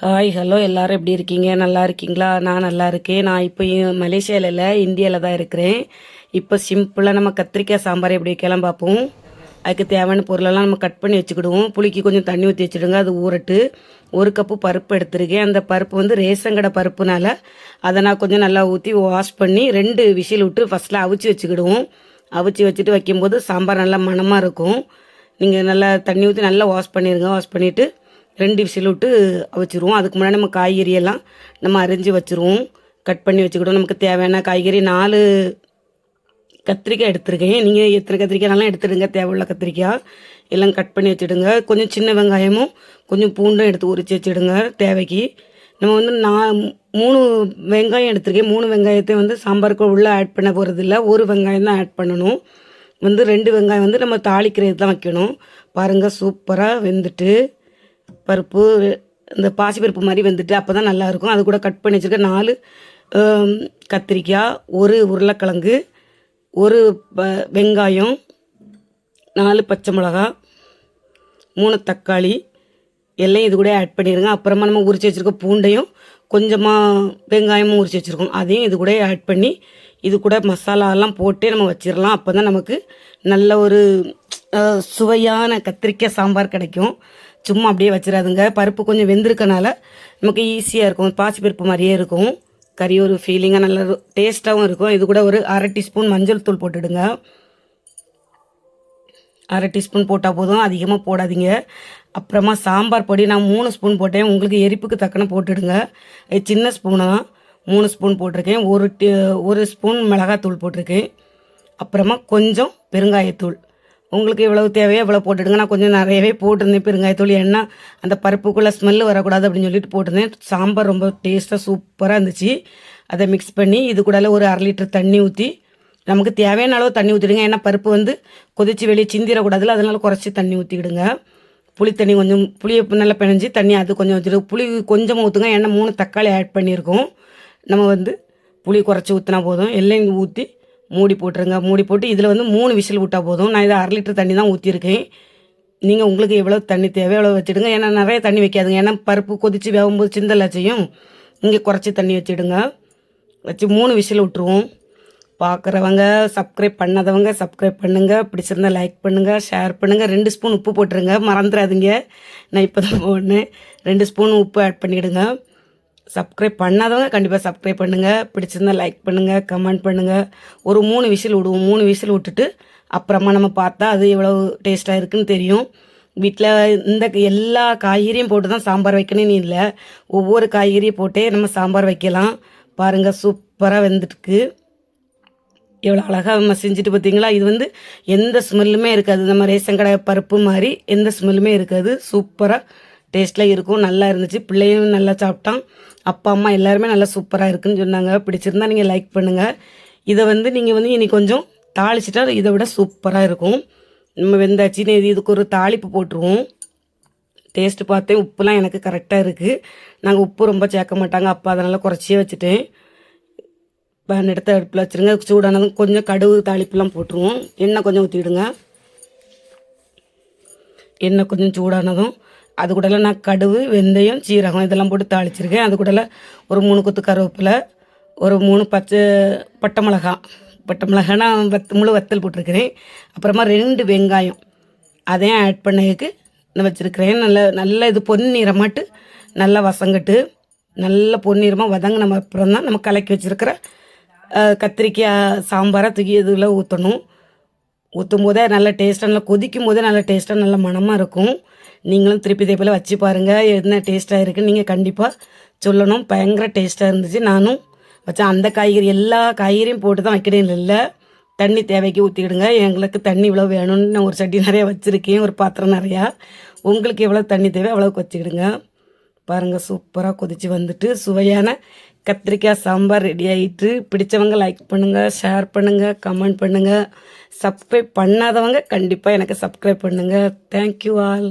Hi hello எல்லாரும் எப்படி இருக்கீங்க? நல்லா இருக்கீங்களா? நான் நல்லா இருக்கேன். நான் இப்போ மலேசியாவில் இல்லை இந்தியாவில் தான் இருக்கிறேன். இப்போ சிம்பிளாக நம்ம கத்திரிக்காய் சாம்பார் எப்படி வைக்கலாம் பார்ப்போம். அதுக்கு தேவையான பொருளெல்லாம் நம்ம கட் பண்ணி வச்சுக்கிடுவோம். புளிக்கு கொஞ்சம் தண்ணி ஊற்றி வச்சுடுங்க. அது ஊறட்டு. ஒரு கப்பு பருப்பு எடுத்துருக்கேன். அந்த பருப்பு வந்து ரேசங்கடை பருப்புனால அதை நான் கொஞ்சம் நல்லா ஊற்றி வாஷ் பண்ணி ரெண்டு விசில் விட்டு ஃபஸ்ட்டில் அவிச்சு வச்சுக்கிடுவோம். அவிச்சு வச்சுட்டு வைக்கும்போது சாம்பார் நல்லா மணமாக இருக்கும். நீங்கள் நல்லா தண்ணி ஊற்றி நல்லா வாஷ் பண்ணிடுங்க வாஷ் பண்ணிவிட்டு ரெண்டு விசில் விட்டு வச்சுருவோம் அதுக்கு முன்னாடி நம்ம காய்கறி எல்லாம் நம்ம அரிஞ்சு வச்சுருவோம். கட் பண்ணி வச்சுக்கிட்டோம். நமக்கு தேவையான காய்கறி நாலு கத்திரிக்காய் எடுத்துருக்கேன். நீங்கள் எத்தனை கத்திரிக்காய்னாலும் எடுத்துடுங்க. தேவையுள்ள கத்திரிக்காய் எல்லாம் கட் பண்ணி வச்சுடுங்க. கொஞ்சம் சின்ன வெங்காயமும் கொஞ்சம் பூண்டும் எடுத்து உரிச்சு வச்சுடுங்க தேவைக்கு. நம்ம வந்து நான் மூணு வெங்காயம் எடுத்திருக்கேன். மூணு வெங்காயத்தை வந்து சாம்பாருக்கு உள்ளே ஆட் பண்ண போகிறதில்ல ஒரு வெங்காயம் தான் ஆட் பண்ணணும். வந்து ரெண்டு வெங்காயம் வந்து நம்ம தாளிக்கிறது தான் வைக்கணும். பாருங்கள் சூப்பராக வெந்துட்டு பருப்பு இந்த பாசிப்பருப்பு மாதிரி வெந்துட்டு அப்போ தான் நல்லாயிருக்கும். அது கூட கட் பண்ணி வச்சுருக்க நாலு கத்திரிக்காய் ஒரு உருளைக்கிழங்கு ஒரு ப- வெங்காயம் நாலு பச்சை மிளகா மூணு தக்காளி எல்லாம் இது கூட ஆட் பண்ணிடுங்க அப்புறமா நம்ம உரிச்சு வச்சுருக்க பூண்டையும் கொஞ்சமாக வெங்காயமும் உரிச்சு வச்சுருக்கோம். அதையும் இது கூட ஆட் பண்ணி இது கூட மசாலாலாம் போட்டே நம்ம வச்சிடலாம் அப்போ தான் நமக்கு நல்ல ஒரு சுவையான கத்திரிக்காய் சாம்பார் கிடைக்கும். சும்மா அப்படியே வச்சிடாதுங்க பருப்பு கொஞ்சம் வெந்திருக்கனால நமக்கு ஈஸியாக இருக்கும். பாசி பருப்பு மாதிரியே இருக்கும். கறி ஒரு ஃபீலிங்காக நல்ல டேஸ்ட்டாகவும் இருக்கும். இது கூட ஒரு அரை டீஸ்பூன் மஞ்சள் தூள் போட்டுடுங்க. அரை டீஸ்பூன் போட்டால் போதும். அதிகமாக போடாதீங்க. அப்புறமா சாம்பார் பொடி நான் மூணு ஸ்பூன் போட்டேன். உங்களுக்கு எரிப்புக்கு தக்கன போட்டுடுங்க. சின்ன ஸ்பூனு மூணு ஸ்பூன் போட்டிருக்கேன். ஒரு ஒரு ஸ்பூன் மிளகாத்தூள் போட்டிருக்கேன். அப்புறமா கொஞ்சம் பெருங்காயத்தூள். உங்களுக்கு இவ்வளவு தேவையோ இவ்வளோ போட்டுடுங்க. நான் கொஞ்சம் நிறையவே போட்டிருந்தேன். பெருங்காயத்தூள் ஏன்னா அந்த பருப்புக்குள்ளே ஸ்மெல் வரக்கூடாது அப்படின்னு சொல்லிட்டு போட்டிருந்தேன். சாம்பார் ரொம்ப டேஸ்ட்டாக சூப்பராக இருந்துச்சு. அதை மிக்ஸ் பண்ணி இது கூடல ஒரு அரை லிட்டர் தண்ணி ஊற்றி நமக்கு தேவையான அளவு தண்ணி ஊற்றிடுங்க ஏன்னா பருப்பு வந்து கொதிச்சு வெளியே சிந்திடக்கூடாதுல அதனால் குறைச்சி தண்ணி ஊற்றிக்கிடுங்க புளி தண்ணி கொஞ்சம் புளியை நல்லா பிணைஞ்சி தண்ணி அது கொஞ்சம் ஊற்றிடு புளி கொஞ்சமாக ஊற்றுங்க ஏன்னா மூணு தக்காளி ஆட் பண்ணியிருக்கோம். நம்ம வந்து புளி குறைச்சி ஊற்றினா போதும். எல்லாம் ஊற்றி மூடி போட்டுருங்க மூடி போட்டு இதில் வந்து மூணு விசில் விட்டால் போதும். நான் இதை அரை லிட்டர் தண்ணி தான் ஊற்றிருக்கேன் நீங்கள் உங்களுக்கு எவ்வளோ தண்ணி தேவை எவ்வளோ வச்சுடுங்க. ஏன்னா நிறைய தண்ணி வைக்காதுங்க. ஏன்னா பருப்பு கொதித்து வேகும்போது சிந்தலை செய்யும் இங்கே குறைச்சி தண்ணி வச்சுடுங்க. வச்சு மூணு விசில் விட்டுருவோம். பார்க்குறவங்க சப்ஸ்கிரைப் பண்ணாதவங்க சப்ஸ்கிரைப் பண்ணுங்கள் பிடிச்சிருந்தா லைக் பண்ணுங்கள் ஷேர் பண்ணுங்கள் ரெண்டு ஸ்பூன் உப்பு போட்டுருங்க. மறந்துடாதீங்க. நான் இப்போ தான் போடனேன். ரெண்டு ஸ்பூன் உப்பு ஆட் பண்ணிவிடுங்க சப்ஸ்கிரைப் பண்ணாதவங்க கண்டிப்பாக சப்ஸ்கிரைப் பண்ணுங்கள் பிடிச்சிருந்தா லைக் பண்ணுங்கள் கமெண்ட் பண்ணுங்கள் ஒரு மூணு விசில் விடுவோம். மூணு விசில் விட்டுட்டு அப்புறமா நம்ம பார்த்தா அது எவ்வளோ டேஸ்ட்டாக இருக்குன்னு தெரியும். வீட்டில் இந்த எல்லா காய்கறியும் போட்டு தான் சாம்பார் வைக்கணும்னு இல்லை. ஒவ்வொரு காய்கறியும் போட்டே நம்ம சாம்பார் வைக்கலாம். பாருங்கள் சூப்பராக வெந்துட்டுருக்கு. எவ்வளோ அழகாக நம்ம செஞ்சுட்டு பார்த்தீங்களா இது வந்து எந்த ஸ்மெல்லுமே இருக்காது. நம்ம ரேஷன் கடை பருப்பு மாதிரி எந்த ஸ்மெல்லுமே இருக்காது. சூப்பராக டேஸ்ட்டில் இருக்கும். நல்லா இருந்துச்சு. பிள்ளையும் நல்லா சாப்பிட்டான். அப்பா அம்மா எல்லாருமே நல்லா சூப்பராக இருக்குன்னு சொன்னாங்க. பிடிச்சிருந்தா நீங்கள் லைக் பண்ணுங்கள் இதை வந்து நீங்கள் வந்து இனி கொஞ்சம் தாளிச்சிட்டா இதை விட சூப்பராக இருக்கும். நம்ம வெந்தாச்சு இது இதுக்கு ஒரு தாளிப்பு போட்டுருவோம். டேஸ்ட்டு பார்த்தேன் உப்புலாம் எனக்கு கரெக்டாக இருக்குது நாங்கள் உப்பு ரொம்ப சேர்க்க மாட்டாங்க. அப்பா அதனால் குறைச்சியே வச்சுட்டேன். பேன் எடுத்து அடுப்பில் வச்சுருங்க. சூடானதும் கொஞ்சம் கடுகு தாளிப்புலாம் போட்டுருவோம். எண்ணெய் கொஞ்சம் ஊற்றிடுங்க எண்ணெய் கொஞ்சம் சூடானதும் அது கூடலாம் நான் கடுகு வெந்தயம் சீரகம் இதெல்லாம் போட்டு தாளிச்சிருக்கேன். அது கூடல ஒரு மூணு கொத்து கருவேப்பிலை ஒரு மூணு பச்சை பட்டை மிளகா. பட்டை மிளகா நான் வத் முழு வத்தல் போட்டிருக்கிறேன். அப்புறமா ரெண்டு வெங்காயம். அதையும் ஆட் பண்ணதுக்கு நான் வச்சுருக்கிறேன். நல்ல நல்ல இது பொன்னிறமாட்டு நல்லா வசங்கட்டு நல்ல பொன்னிறமாக வதங்கின அப்புறம் தான் நம்ம கலக்கி வச்சுருக்கிற கத்திரிக்காய் சாம்பாரை தூக்கி இதில் ஊற்றணும் ஊற்றும் போதே நல்ல டேஸ்ட்டாக நல்லா கொதிக்கும் போதே நல்ல டேஸ்ட்டாக நல்ல மணமாக இருக்கும். நீங்களும் திருப்பி இதே போல் வச்சு பாருங்கள் என்ன டேஸ்ட்டாக இருக்குன்னு நீங்கள் கண்டிப்பாக சொல்லணும். பயங்கர டேஸ்ட்டாக இருந்துச்சு. நானும் வச்சேன் அந்த காய்கறி எல்லா காய்கறியும் போட்டு தான் வைக்கிறேன். இல்லை தண்ணி தேவைக்கு ஊற்றிக்கிடுங்க எங்களுக்கு தண்ணி இவ்வளோ வேணும்னு நான் ஒரு சட்டி நிறையா வச்சுருக்கேன். ஒரு பாத்திரம் நிறையா. உங்களுக்கு எவ்வளோ தண்ணி தேவை அவ்வளோக்கு வச்சுக்கிடுங்க. பாருங்கள் சூப்பராக கொதித்து வந்துட்டு சுவையான கத்திரிக்காய் சாம்பார் ரெடி ஆகிட்டு பிடிச்சவங்க லைக் பண்ணுங்கள் ஷேர் பண்ணுங்கள் கமெண்ட் பண்ணுங்கள் சப்ஸ்கிரைப் பண்ணாதவங்க கண்டிப்பாக எனக்கு சப்ஸ்கிரைப் பண்ணுங்கள் தேங்க்யூ ஆல்